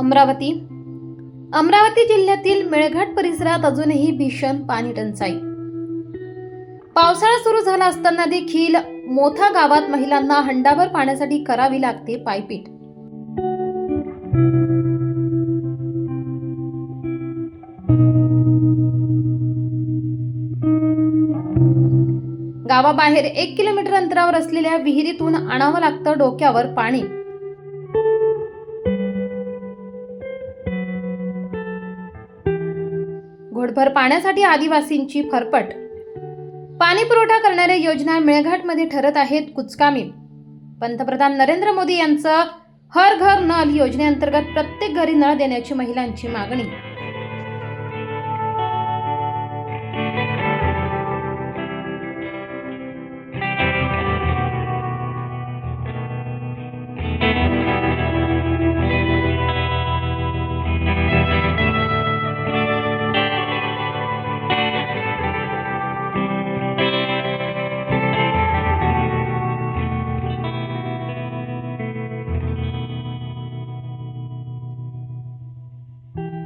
अमरावती. अमरावती जिल्ह्यातील मेळघाट परिसरात अजूनही भीषण पाणी टंचाई. पावसाळा सुरू झाला असताना देखील मोठा गावात महिलांना हंडाभर पाण्यासाठी करावी लागते पायपीट. गावाबाहेर एक किलोमीटर अंतरावर असलेल्या विहिरीतून आणावं लागतं डोक्यावर पाणी. घोडभर पाण्यासाठी आदिवासींची फरफट पाणी पुरवठा करणाऱ्या योजना मेळघाटमध्ये ठरत आहेत कुचकामी. पंतप्रधान नरेंद्र मोदी यांचं हर घर नल योजनेअंतर्गत प्रत्येक घरी नळ देण्याची महिलांची मागणी.